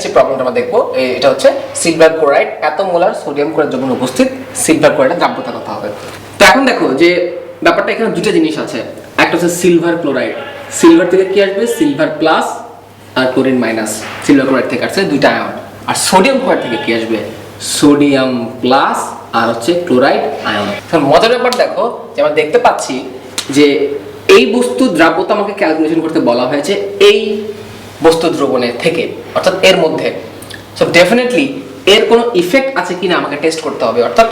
Next যে প্রবলেমটা আমরা দেখব। এটা হচ্ছে সিলভার ক্লোরাইড এত মোলার সোডিয়াম ক্লোরাইড যখন উপস্থিত সিলভার ক্লোরাইডের দ্রাব্যতা কত হবে। তো এখন দেখো যে ব্যাপারটা এখানে দুটো জিনিস আছে। একটা হচ্ছে সিলভার ক্লোরাইড সিলভার থেকে কি আসবে? সিলভার প্লাস আর ক্লোরিন মাইনাস সিলভার ক্লোরাইড থেকে আসছে দুইটা আয়ন আর সোডিয়াম ক্লোরাইড থেকে কি আসবে? সোডিয়াম প্লাস আর হচ্ছে ক্লোরাইড আয়ন এখন মজার ব্যাপার দেখো, যে আমরা দেখতে পাচ্ছি যে এই বস্তু দ্রাব্যতা আমাকে ক্যালকুলেশন করতে বলা হয়েছে এই বস্তু দ্রবণের থেকে। অর্থাৎ এর মধ্যে। সো ডেফিনেটলি এর কোনো ইফেক্ট আছে কিনা আমাকে টেস্ট করতে হবে। অর্থাৎ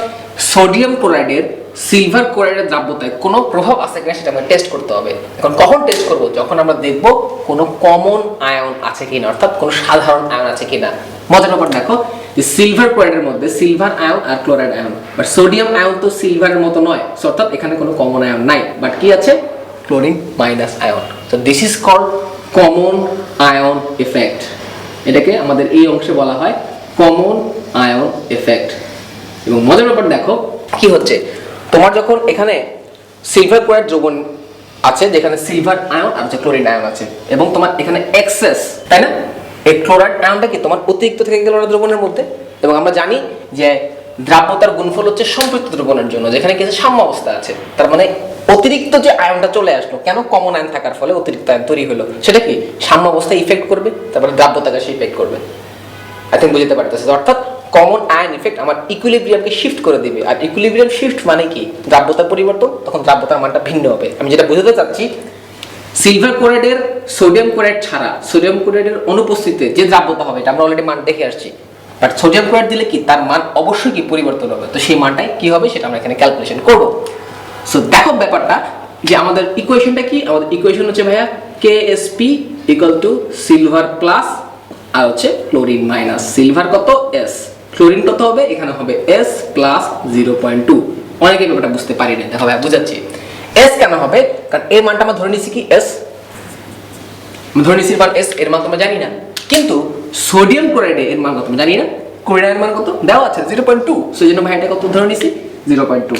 সোডিয়াম ক্লোরাইডের সিলভার ক্লোরাইডের দ্রাব্যতায় কোনো প্রভাব আছে কিনা সেটা আমাকে টেস্ট করতে হবে। এখন কখন টেস্ট করব? যখন আমরা দেখব কোনো কমন আয়ন আছে কিনা অর্থাৎ কোনো সাধারণ আয়ন আছে কিনা। মজার ব্যাপার দেখো যে সিলভার ক্লোরাইডের মধ্যে silver ion R chloride ion but sodium ion তো সিলভারের মতো নয়। So, অর্থাৎ এখানে কোনো কমন আয়ন নাই। বাট কি আছে? ক্লোরিন মাইনাস আয়ন তো this is called common ion effect এটাকে আমাদের এই অংশে বলা হয় কমন আয়ন এফেক্ট এবং মজার ব্যাপার দেখো, কি হচ্ছে? তোমার যখন এখানে সিলভার ক্লোরাইড দ্রবণ আছে, যেখানে সিলভার আয়ন আর হচ্ছে ক্লোরিন আয়ন আছে, এবং তোমার এখানে এক্সেস তাই না? এই ক্লোরাইড আয়নটা কি তোমার অতিরিক্ত থেকে গেল দ্রবণের মধ্যে? এবং আমরা জানি যে দ্রাব্যতার গুণফল হচ্ছে সম্পৃক্ত দ্রবণের জন্য, যেখানে কিছু সাম্য অবস্থা আছে। তার মানে অতিরিক্ত যে আয়নটা চলে আসলো, কেন কমন আয়ন থাকার ফলে অতিরিক্ত আয়ন তৈরি হলো? সেটা কি? সাম্য অবস্থায় ইফেক্ট করবে, তারপরে দ্রাব্যতাকে সে ইফেক্ট করবে। আই থিঙ্ক বুঝতে পারতেছে অর্থাৎ কমন আয়ন ইফেক্ট আমার ইকুইলিব্রিয়ামকে শিফট করে দিবে। আর ইকুইলিব্রিয়াম শিফট মানে কি? দ্রাব্যতার পরিবর্তন, তখন দ্রাব্যতার মানটা ভিন্ন হবে। আমি যেটা বোঝাতে চাচ্ছি সিলভার ক্লোরাইডের সোডিয়াম ক্লোরাইড ছাড়া সোডিয়াম ক্লোরাইডের অনুপস্থিতিতে যে দ্রাব্যতা হবে, এটা আমরা অলরেডি মান দেখে আসছি। বাট সোডিয়াম ক্লোরাইড দিলে কি তার মান অবশ্যই কি পরিবর্তন হবে? তো সেই মানটাই কি হবে সেটা আমরা এখানে ক্যালকুলেশন করব। সো দেখো ব্যাপারটা যে আমাদের ইকুয়েশনটা কি? আমাদের ইকুয়েশন হচ্ছে ভাইয়া K S P equal to silver plus আর হচ্ছে ক্লোরিন মাইনাস সিলভার কত? এস ক্লোরিন কত হবে? এখানে হবে S plus zero point two অনেকে ব্যাপারটা বুঝতে পারি না দেখো ভাইয়া, বুঝাচ্ছি। এস কেন হবে? কারণ এর মানটা আমরা ধরে নিচ্ছি কি? এস ধরে নিছি মান এস এর মান তোমরা জানি না। কিন্তু সোডিয়াম ক্লোরাইডে এর মান কত? জানি না। ক্লোরাইডের মান কত? দেওয়া আছে জিরো পয়েন্ট টু সেই জন্য ভাই এটা কত ধরে নিচ্ছি জিরো পয়েন্ট টু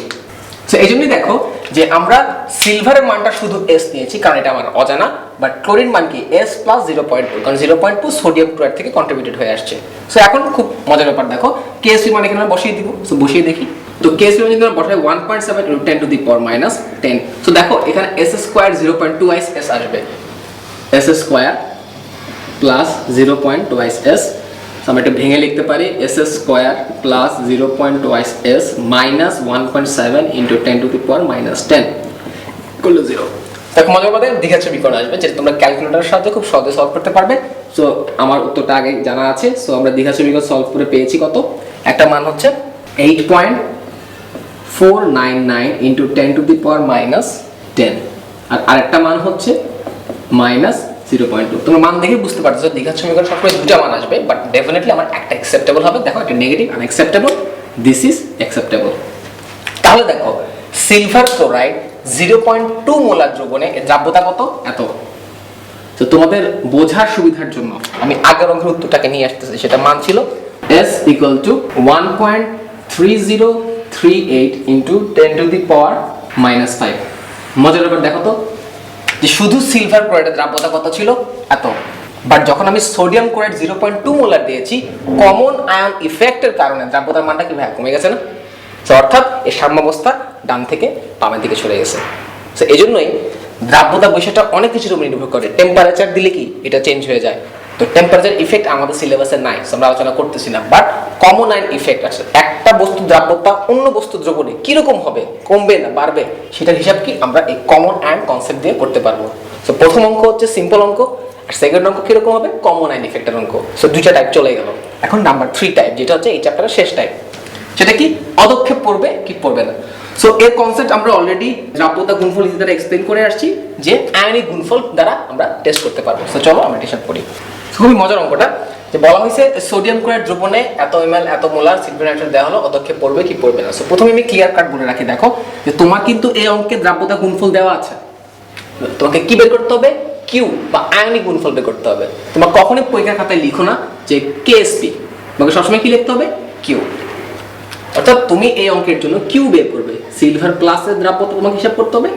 সো এই জন্যই দেখো যে আমরা সিলভারের মানটা শুধু এস নিয়েছি, কারণ এটা আমার অজানা বাট ক্লোরিন মান কি? S plus zero point two কারণ zero point two sodium chloride থেকে কন্ট্রিবিউটেড হয়ে আসছে। সো এখন খুব মজার ব্যাপার দেখো কেএসপি মান এখানে বসিয়ে দিব। সো বসিয়ে দেখি। তো কেএসপি মান যদি আমরা বসাই one point seven ten to the power minus ten so দেখো, এখানে S square zero point twice S আসবে। S square plus zero point twice S আমরা এটা ভেঙে লিখতে পারি S S square plus zero point twice S minus one point seven into ten to the power minus ten করল zero দেখো মজার কথা দীঘা সমীকরণ আসবে যেটা তোমরা ক্যালকুলেটারের সাহায্যে খুব সহজে সলভ করতে পারবে। সো আমার উত্তরটা আগে জানা আছে সো আমরা দীঘা সমীকরণ সলভ করে পেয়েছি কত? একটা মান হচ্ছে eight point four nine nine into ten to the power minus ten আর আরেকটা মান হচ্ছে মাইনাস জিরো পয়েন্ট টু তোমরা মান দেখে বুঝতে পারছ দীঘার সমীকরণ সবসময় দুটা মান আসবে বাট ডেফিনেটলি আমার একটা অ্যাকসেপ্টেবল হবে। দেখো, একটা negative unacceptable this is acceptable তাহলে দেখো silver chloride zero point two molar দ্রবণে দ্রাব্যতা কত? এত। তো তোমাদের বোঝার সুবিধার জন্য আমি আগের অঙ্কের উত্তরটাকে নিয়ে আসতেছি, সেটা মান ছিল S equal to one point three zero three eight into ten to the power minus five মজার ব্যাপার, দেখো তো। যে শুধু সিলভার ক্লোরাইডের দ্রাব্যতা কত ছিল, এত। বাট যখন আমি sodium chloride zero point two molar দিয়েছি কমন আয়ন ইফেক্টের কারণে দ্রাব্যতার মানটা কি ভাই, কমে গেছে না? তো অর্থাৎ এই সাম্যাবস্থা ডান থেকে বামের দিকে চলে গেছে। তো এই জন্যই দ্রাব্যতা বিষয়টা অনেক কিছুর উপর নির্ভর করে। টেম্পারেচার দিলে কি? এটা চেঞ্জ হয়ে যায়। তো টেম্পারেচার ইফেক্ট আমাদের সিলেবাসে নাই আমরা আলোচনা করতেছি না। বাট কমন আইন ইফেক্ট আছে। একটা বস্তু দ্রাব্যতা অন্য বস্তু দ্রবণে কীরকম হবে, কমবে না, বাড়বে, সেটার হিসাব কি আমরা এই কমন আইন কনসেপ্ট দিয়ে করতে পারব। তো প্রথম অঙ্ক হচ্ছে সিম্পল অঙ্ক, আর সেকেন্ড অঙ্ক কীরকম হবে? কমন আইন ইফেক্টের অঙ্ক। সো দুইটা টাইপ চলে গেল। এখন নাম্বার থ্রি টাইপ যেটা হচ্ছে এই চ্যাপ্টারের শেষ টাইপ সেটা কি? পদক্ষেপ পড়বে কি পড়বে না? সো এর কনসেপ্ট আমরা অলরেডি দ্রাব্যতা গুণফল দ্বারা এক্সপ্লেন করে আসছি যে আয়নিক গুণফল দ্বারা আমরা টেস্ট করতে পারব। সো চলো আমরা টেস্ট করি। খুবই মজার অঙ্কটা। যে বলা হয়েছে সোডিয়াম ক্লোরাইড দ্রবণে এত এমএল, এত মোলার সিলভার নাইট্রেট দেওয়া হলো পদক্ষেপ পড়বে কি পড়বে না। সো প্রথমে আমি ক্লিয়ার কাট বলে রাখি, দেখো, যে তোমার কিন্তু এই অঙ্কে দ্রাব্যতা গুণফল দেওয়া আছে। তোমাকে কি বের করতে হবে? কিউ বা আয়নিক গুণফল বের করতে হবে। তোমার কখনোই পরীক্ষার খাতায় লিখো না যে কেএসপি তোমাকে সবসময় কি লিখতে হবে? কিউ অর্থাৎ তুমি এই অঙ্কের জন্য কিউ বের করবে। সিলভার প্লাসের দ্রাব্যতা তোমাকে হিসাব করতে হবে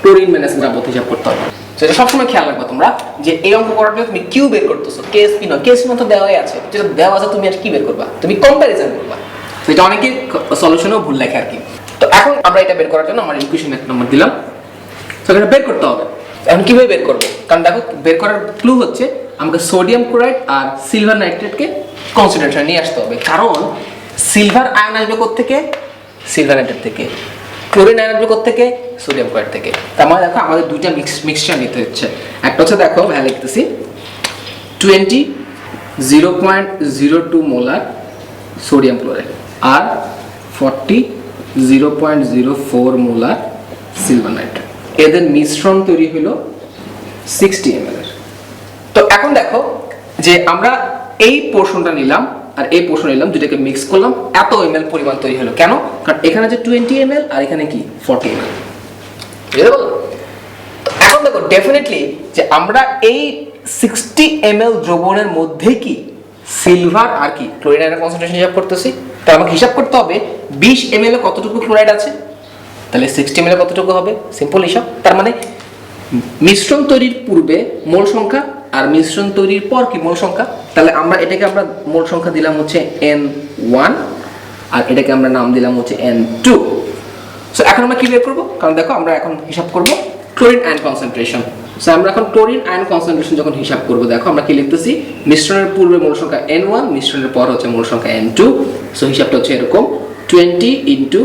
ক্লোরিন মাইনাস দ্রাব্যতা হিসাব করতে হবে। তো সবসময় খেয়াল রাখবে তোমরা যে এই অঙ্ক করার তুমি কিউ বের করতেছো। কেএসপি নয়। কেএসপি তো দেওয়াই আছে। যেটা দেওয়া আছে, তুমি আর কি বের করবা? তুমি কম্প্যারিজন করবা। এটা অনেকে সলিউশনও ভুল লেখে আর কি। তো এখন আমরা এটা বের করার জন্য আমার ইকুয়েশন এক নম্বর দিলাম। তো এটা বের করতে হবে। এখন কীভাবে বের করব? কারণ দেখো, বের করার ক্লু হচ্ছে আমাকে সোডিয়াম ক্লোরাইড আর সিলভার নাইট্রেটকে কনসেন্ট্রেশন নিয়ে আসতে হবে। কারণ সিলভার আয়ন আসবে থেকে সিলভার নাইট্রেট থেকে। ক্লোরিন আয়ন আসবে থেকে সোডিয়াম ক্লোরাইড থেকে। তার মানে দেখো আমাদের দুইটা মিক্স মিক্সচার নিতে হচ্ছে। একটা হচ্ছে দেখো ভালো লিখতেছি twenty zero point zero two molar sodium chloride আর forty zero point zero four molar silver nitrate এদের মিশ্রণ তৈরি হলো সিক্সটি এম তো এখন দেখো যে আমরা এই পোর্শনটা নিলাম আর এই পোর্শন নিলাম দুটাকে মিক্স করলাম, এত এম পরিমাণ তৈরি হলো। কেন? কারণ এখানে যে টোয়েন্টি এম আর এখানে কি? ফর্টি এম বুঝতে এখন দেখো ডেফিনেটলি যে আমরা এই সিক্সটি এম এল দ্রবণের মধ্যে কি সিলভার আর কি ক্লোরাইড আয়নের কনসেন্ট্রেশন হিসাব করতেছি। তাহলে আমাকে হিসাব করতে হবে বিশ এম এল কতটুকু ক্লোরাইড আছে? তাহলে সিক্সটি এম এল কতটুকু হবে? সিম্পল হিসাব। তার মানে মিশ্রণ তৈরির পূর্বে মোল সংখ্যা আর মিশ্রণ তৈরির পর কি মোল সংখ্যা? তাহলে আমরা এটাকে আমরা মোল সংখ্যা দিলাম হচ্ছে এন ওয়ান আর এটাকে আমরা নাম দিলাম হচ্ছে এন টু সো এখন আমরা কি বের করব? কারণ দেখো, আমরা এখন হিসাব করব ক্লোরিন আয়ন কনসেন্ট্রেশন সো আমরা এখন ক্লোরিন আয়ন কনসেন্ট্রেশন যখন হিসাব করব, দেখো, আমরা কি লিখতেছি? মিশ্রণের পূর্বে মূল সংখ্যা এন ওয়ান মিশ্রণের পর হচ্ছে মূল সংখ্যা এন টু সো হিসাবটা হচ্ছে এরকম twenty into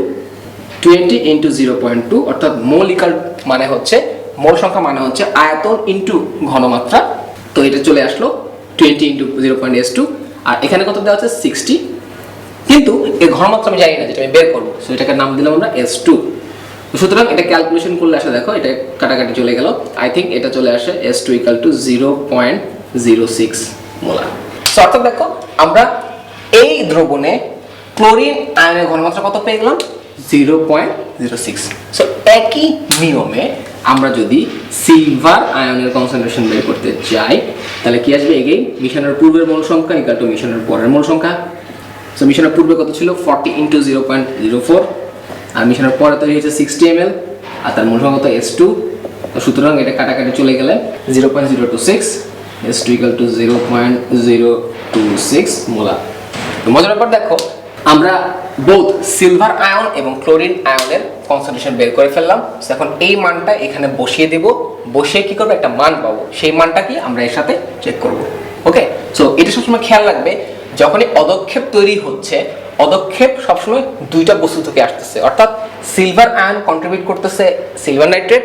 twenty into zero point two অর্থাৎ মৌলিকাল মানে হচ্ছে, মোল সংখ্যা মানে হচ্ছে আয়তন ইন্টু ঘনমাত্রা। তো, এটা চলে আসলো twenty into zero point S two আর এখানে কত দেওয়া আছে? সিক্সটি কিন্তু এই ঘনমাত্রা আমি জানি না, যেটা আমি বের করব। সো এটাকে নাম দিলাম আমরা এস টু সুতরাং এটা ক্যালকুলেশন করলে আসে, দেখো, এটা কাটাকাটি চলে গেল। আই থিঙ্ক এটা চলে আসে S two equal to zero point zero six molar so অর্থাৎ দেখো, আমরা এই দ্রবণে ক্লোরিন আয়নের ঘনমাত্রা কত পেয়ে গেলাম? Zero point zero six so একই নিয়মে আমরা যদি সিলভার আয়নের কনসেন্ট্রেশন বের করতে চাই, তাহলে কি আসবে এগেই মিশনের পূর্বের মোল সংখ্যা ইকাল টু মিশনের পরের মোল সংখ্যা। সো মিশনের পূর্বে কত ছিল? Forty into zero point zero four আর মিশনের পরে তৈরি হয়েছে সিক্সটি এম আর তার মূল সংখ্যা এস টু সুতরাং এটা কাটাকাটি চলে গেলে zero point zero two six S two equal to zero point zero two six molar. মজার ব্যাপার দেখো, আমরা বোধ সিলভার আয়ন এবং ক্লোরিন আয়নের কনসেন্ট্রেশন বের করে ফেললাম। এখন এই মানটা এখানে বসিয়ে দেব। বসিয়ে কি করব? একটা মান পাবো। সেই মানটা কি আমরা এর সাথে চেক করব। ওকে সো এটা সবসময় খেয়াল রাখবে যখনই অদক্ষেপ তৈরি হচ্ছে, অদক্ষেপ সবসময় দুইটা বস্তু থেকে আসতেছে। অর্থাৎ সিলভার আয়ন কন্ট্রিবিউট করতেছে সিলভার নাইট্রেট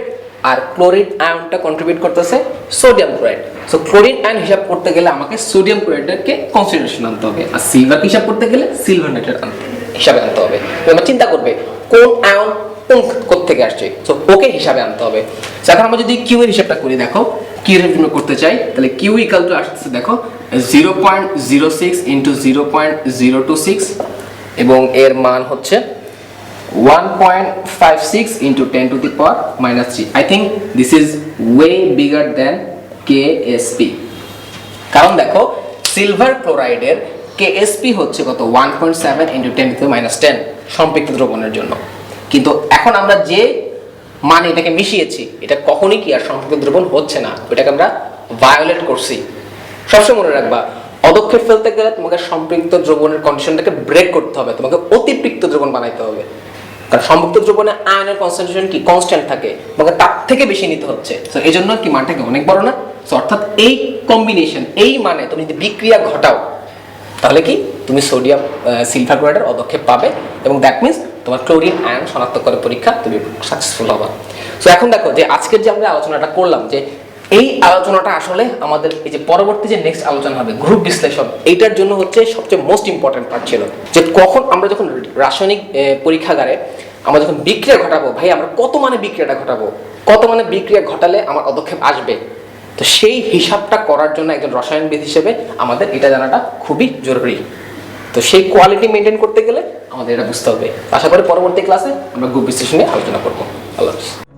আর ক্লোরিন আয়নটা কন্ট্রিবিউট করতেছে sodium chloride so chlorine ion হিসাব করতে গেলে আমাকে সোডিয়াম ক্লোরাইডকে কনসেন্ট্রেশন আনতে হবে। আর সিলভার হিসাব করতে গেলে সিলভার নাইট্রেট আনতে হিসাবে আনতে হবে। তোমরা চিন্তা করবে, কোন আয়ন কোন থেকে আসছে? সো ওকে হিসাবে আনতে হবে। এখন আমরা যদি কিউ এর হিসাবটা করি, দেখো কিউ এর জন্য করতে চাই, তাহলে কিউ ইকাল টু আসতেছে, দেখো zero point zero six into zero point zero two six এবং এর মান হচ্ছে 1.56 into 10 to the power minus 3. I think this is way bigger than KSP. কারণ দেখো সিলভার ক্লোরাইডের KSP হচ্ছে কত 1.7 into 10 to the minus 10 সম্পৃক্ত দ্রবণের জন্য কিন্তু এখন আমরা যে মানে এটাকে মিশিয়েছি, এটা কখনই কি আর সম্পৃক্ত দ্রবণ হচ্ছে না ওটাকে আমরা ভায়োলেট করছি সবসময় মনে রাখবা অদক্ষেপ ফেলতে গেলে তোমাকে সম্পৃক্ত দ্রবণের কন্ডিশনটাকে ব্রেক করতে হবে তোমাকে অতিরিক্ত দ্রবণ বানাইতে হবে। কারণ সম্পৃক্ত দ্রবণে আয়নের কনসেন্ট্রেশন কি? কনস্ট্যান্ট থাকে তোমাকে তার থেকে বেশি নিতে হচ্ছে। তো এই জন্য কি মানটাকে অনেক বড় না? So, অর্থাৎ এই কম্বিনেশন এই মানে তুমি যদি বিক্রিয়া ঘটাও তাহলে কি? তুমি সোডিয়াম সিলভার ক্লোরাইডের অদক্ষেপ পাবে এবং দ্যাট মিন্স তোমার ক্লোরিন আয়ন শনাক্ত করে পরীক্ষা তুমি সাকসেসফুল হবা। সো এখন দেখো যে আজকের যে আমরা আলোচনাটা করলাম যে এই আলোচনাটা আসলে আমাদের এই যে পরবর্তী যে নেক্সট আলোচনা হবে গ্রুপ বিশ্লেষণ, এইটার জন্য হচ্ছে সবচেয়ে মোস্ট ইম্পর্টেন্ট পার্ট ছিল। যে কখন আমরা যখন রাসায়নিক পরীক্ষাগারে আমরা যখন বিক্রিয়া ঘটাবো, ভাই আমরা কত মানে বিক্রিয়াটা ঘটাবো? কত মানে বিক্রিয়া ঘটালে আমার পদক্ষেপ আসবে? তো সেই হিসাবটা করার জন্য একজন রসায়নবিদ হিসেবে আমাদের এটা জানাটা খুবই জরুরি। তো সেই কোয়ালিটি মেনটেন করতে গেলে আমাদের এটা বুঝতে হবে। আশা করি পরবর্তী ক্লাসে আমরা গ্রুপ বিশ্লেষণে আলোচনা করব। আল্লাহ হাফিজ।